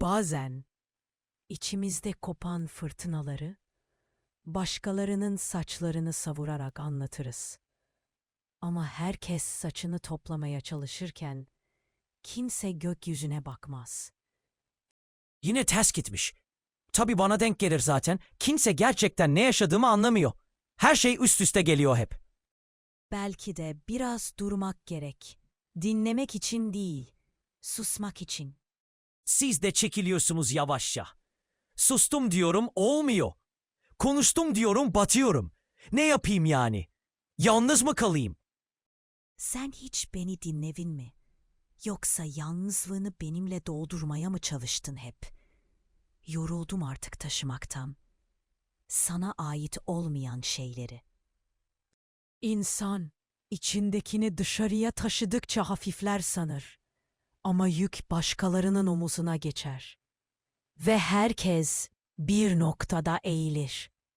Bazen içimizde kopan fırtınaları başkalarının saçlarını savurarak anlatırız. Ama herkes saçını toplamaya çalışırken kimse gökyüzüne bakmaz. Yine ters gitmiş. Tabii bana denk gelir zaten. Kimse gerçekten ne yaşadığımı anlamıyor. Her şey üst üste geliyor hep. Belki de biraz durmak gerek. Dinlemek için değil, susmak için. Siz de çekiliyorsunuz yavaşça. Sustum diyorum olmuyor. Konuştum diyorum batıyorum. Ne yapayım yani? Yalnız mı kalayım? Sen hiç beni dinledin mi? Yoksa yalnızlığını benimle doldurmaya mı çalıştın hep? Yoruldum artık taşımaktan. Sana ait olmayan şeyleri. İnsan içindekini dışarıya taşıdıkça hafifler sanır. Ama yük başkalarının omuzuna geçer. Ve herkes bir noktada eğilir.